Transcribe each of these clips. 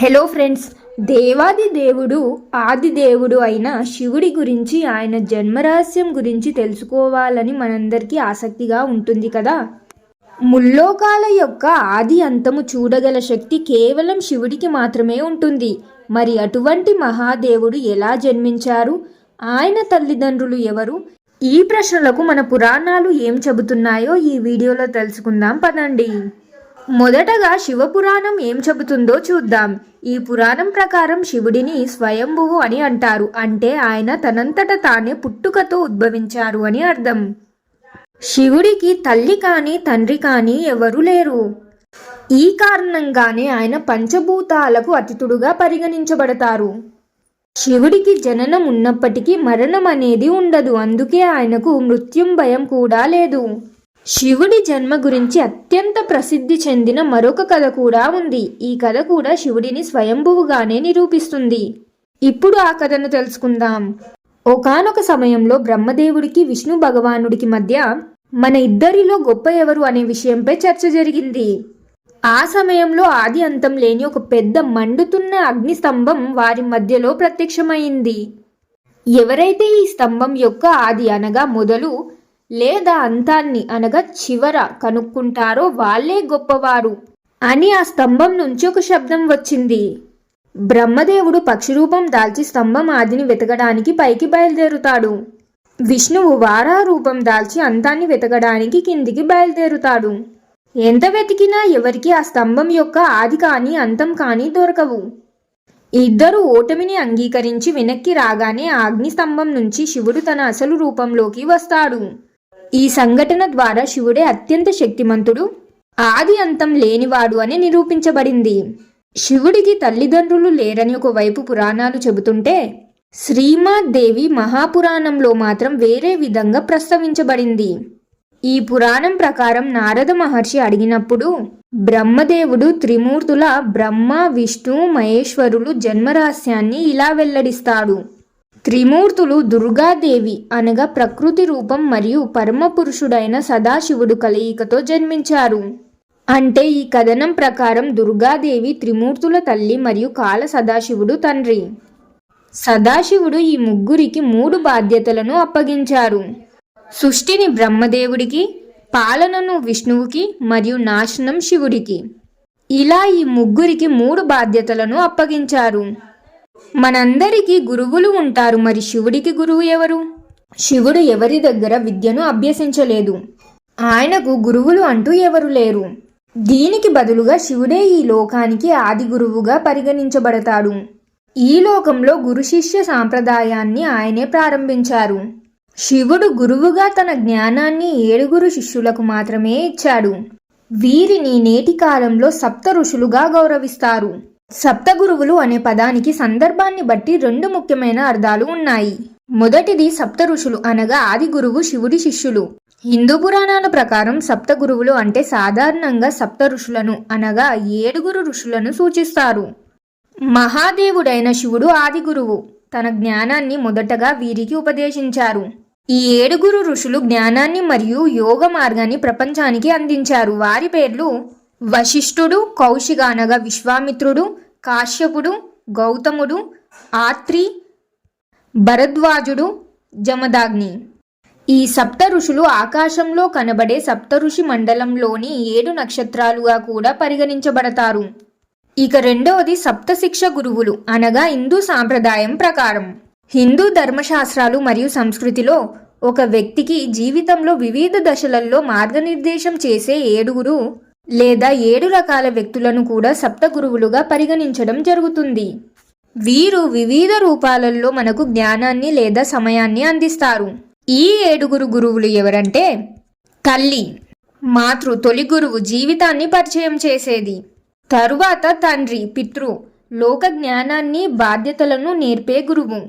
Hello friends దేవాది దేవుడు ఆది దేవుడు అయిన శివుడి గురించి ఆయన జన్మరహస్యం గురించి తెలుసుకోవాలని మనందరికీ ఆసక్తిగా ఉంటుంది కదా? ముల్లోకాల యొక్క ఆది అంతము చూడగల శక్తి కేవలం శివుడికి మాత్రమే ఉంటుంది. మరి అటువంటి మహాదేవుడు ఎలా జన్మించారు? ఆయన తల్లిదండ్రులు ఎవరు? ఈ ప్రశ్నలకు మన పురాణాలు ఏం చెబుతున్నాయో ఈ వీడియోలో తెలుసుకుందాం పదండి. మొదటగా శివపురాణం ఏం చెబుతుందో చూద్దాం. ఈ పురాణం ప్రకారం శివుడిని స్వయంభువు అని అంటారు. అంటే ఆయన తనంతట తానే పుట్టుకతో ఉద్భవించారు అని అర్థం. శివుడికి తల్లి కానీ తండ్రి కానీ ఎవరూ లేరు. ఈ కారణంగానే ఆయన పంచభూతాలకు అతిథుడుగా పరిగణించబడతారు. శివుడికి జననం ఉన్నప్పటికీ మరణం అనేది ఉండదు. అందుకే ఆయనకు మృత్యుం భయం కూడా లేదు. శివుడి జన్మ గురించి అత్యంత ప్రసిద్ధి చెందిన మరొక కథ కూడా ఉంది. ఈ కథ కూడా శివుడిని స్వయంభువుగానే నిరూపిస్తుంది. ఇప్పుడు ఆ కథను తెలుసుకుందాం. ఒకానొక సమయంలో బ్రహ్మదేవుడికి విష్ణు భగవానుడికి మధ్య మన ఇద్దరిలో గొప్ప ఎవరు అనే విషయంపై చర్చ జరిగింది. ఆ సమయంలో ఆది అంతం లేని ఒక పెద్ద మండుతున్న అగ్ని స్తంభం వారి మధ్యలో ప్రత్యక్షమైంది. ఎవరైతే ఈ స్తంభం యొక్క ఆది అనగా మొదలు లేదా అంతాన్ని అనగా చివర కనుక్కుంటారో వాళ్ళే గొప్పవారు. అని ఆ స్తంభం నుంచి ఒక శబ్దం వచ్చింది. బ్రహ్మదేవుడు పక్షి రూపం దాల్చి స్తంభం ఆదిని వెతకడానికి పైకి బయలుదేరుతాడు. విష్ణువు వారా రూపం దాల్చి అంతాన్ని వెతకడానికి కిందికి బయలుదేరుతాడు. ఎంత వెతికినా ఎవరికి ఆ స్తంభం యొక్క ఆది కానీ అంతం కానీ దొరకవు. ఇద్దరు ఓటమిని అంగీకరించి వెనక్కి రాగానే ఆ అగ్ని స్తంభం నుంచి శివుడు తన అసలు రూపంలోకి వస్తాడు. ఈ సంఘటన ద్వారా శివుడే అత్యంత శక్తిమంతుడు ఆది అంతం లేనివాడు అని నిరూపించబడింది. శివుడికి తల్లిదండ్రులు లేరని ఒకవైపు పురాణాలు చెబుతుంటే శ్రీమాదేవి మహాపురాణంలో మాత్రం వేరే విధంగా ప్రస్తావించబడింది. ఈ పురాణం ప్రకారం నారద మహర్షి అడిగినప్పుడు బ్రహ్మదేవుడు త్రిమూర్తుల బ్రహ్మ విష్ణు మహేశ్వరులు జన్మరహస్యాన్ని ఇలా వెల్లడిస్తాడు. త్రిమూర్తులు దుర్గాదేవి అనగా ప్రకృతి రూపం మరియు పరమపురుషుడైన సదాశివుడు కలయికతో జన్మించారు. అంటే ఈ కథనం ప్రకారం దుర్గాదేవి త్రిమూర్తుల తల్లి మరియు కాల సదాశివుడు తండ్రి. సదాశివుడు ఈ ముగ్గురికి మూడు బాధ్యతలను అప్పగించారు. సృష్టిని బ్రహ్మదేవుడికి పాలనను విష్ణువుకి మరియు నాశనం శివుడికి. ఇలా ఈ ముగ్గురికి మూడు బాధ్యతలను అప్పగించారు. మనందరికీ గురువులు ఉంటారు. మరి శివుడికి గురువు ఎవరు? శివుడు ఎవరి దగ్గర విద్యను అభ్యసించలేదు. ఆయనకు గురువులు అంటూ ఎవరు లేరు. దీనికి బదులుగా శివుడే ఈ లోకానికి ఆది గురువుగా పరిగణించబడతాడు. ఈ లోకంలో గురు శిష్య సాంప్రదాయాన్ని ఆయనే ప్రారంభించారు. శివుడు గురువుగా తన జ్ఞానాన్ని ఏడుగురు శిష్యులకు మాత్రమే ఇచ్చాడు. వీరిని నేటి కాలంలో సప్త ఋషులుగా గౌరవిస్తారు. సప్తగురువులు అనే పదానికి సందర్భాన్ని బట్టి రెండు ముఖ్యమైన అర్థాలు ఉన్నాయి. మొదటిది సప్త ఋషులు అనగా ఆది గురువు శివుడి శిష్యులు. హిందూ పురాణాల ప్రకారం సప్త గురువులు అంటే సాధారణంగా సప్త ఋషులను అనగా ఏడుగురు ఋషులను సూచిస్తారు. మహాదేవుడైన శివుడు ఆది గురువు. తన జ్ఞానాన్ని మొదటగా వీరికి ఉపదేశించారు. ఈ ఏడుగురు ఋషులు జ్ఞానాన్ని మరియు యోగ మార్గాన్ని ప్రపంచానికి అందించారు. వారి పేర్లు వశిష్ఠుడు కౌశిక అనగా విశ్వామిత్రుడు కాశ్యపుడు గౌతముడు ఆత్రి భరద్వాజుడు జమదాగ్ని. ఈ సప్త ఋషులు ఆకాశంలో కనబడే సప్త ఋషి మండలంలోని ఏడు నక్షత్రాలుగా కూడా పరిగణించబడతారు. ఇక రెండవది సప్తశిక్ష గురువులు అనగా హిందూ సాంప్రదాయం ప్రకారం. హిందూ ధర్మశాస్త్రాలు మరియు సంస్కృతిలో ఒక వ్యక్తికి జీవితంలో వివిధ దశలలో మార్గనిర్దేశం చేసే ఏడుగురు లేదా ఏడు రకాల వ్యక్తులను కూడా సప్త గురువులుగా పరిగణించడం జరుగుతుంది. వీరు వివిధ రూపాలలో మనకు జ్ఞానాన్ని లేదా సమయాన్ని అందిస్తారు. ఈ ఏడుగురు గురువులు ఎవరంటే తల్లి మాతృ తొలి గురువు జీవితాన్ని పరిచయం చేసేది. తరువాత తండ్రి పితృ లోక జ్ఞానాన్ని బాధ్యతలను నేర్పే గురువు.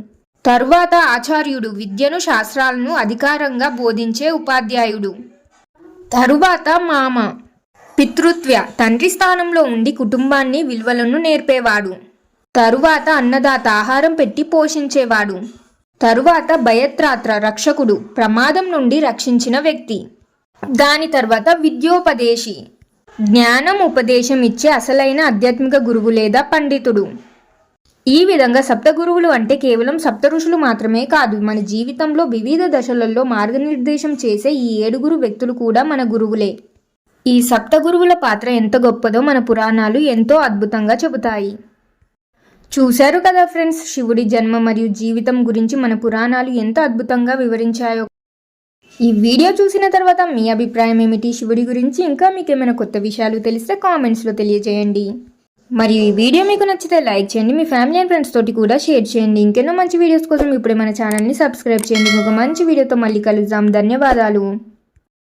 తరువాత ఆచార్యుడు విద్యను శాస్త్రాలను అధికారంగా బోధించే ఉపాధ్యాయుడు. తరువాత మామ. పితృత్వ తండ్రి స్థానంలో ఉండి కుటుంబాన్ని విలువలను నేర్పేవాడు. తరువాత అన్నదాత ఆహారం పెట్టి పోషించేవాడు. తరువాత భయత్రాత్ర రక్షకుడు ప్రమాదం నుండి రక్షించిన వ్యక్తి. దాని తర్వాత విద్యోపదేశి. జ్ఞానం ఉపదేశం ఇచ్చే అసలైన ఆధ్యాత్మిక గురువు లేదా పండితుడు. ఈ విధంగా సప్త గురువులు అంటే కేవలం సప్త ఋషులు మాత్రమే కాదు మన జీవితంలో వివిధ దశలలో మార్గనిర్దేశం చేసే ఈ ఏడుగురు వ్యక్తులు కూడా మన గురువులే. ఈ సప్త గురువుల పాత్ర ఎంత గొప్పదో మన పురాణాలు ఎంతో అద్భుతంగా చెబుతాయి. చూశారు కదా ఫ్రెండ్స్ శివుడి జన్మ మరియు జీవితం గురించి మన పురాణాలు ఎంత అద్భుతంగా వివరించాయో. ఈ వీడియో చూసిన తర్వాత మీ అభిప్రాయం ఏమిటి? శివుడి గురించి ఇంకా మీకు ఏమైనా కొత్త విషయాలు తెలిస్తే కామెంట్స్లో తెలియజేయండి. మరియు ఈ వీడియో మీకు నచ్చితే లైక్ చేయండి మీ ఫ్యామిలీ అండ్ ఫ్రెండ్స్ తోటి కూడా షేర్ చేయండి. ఇంకెన్నో మంచి వీడియోస్ కోసం ఇప్పుడే మన ఛానల్ని సబ్స్క్రైబ్ చేయండి. ఒక మంచి వీడియోతో మళ్ళీ కలుద్దాం. ధన్యవాదాలు.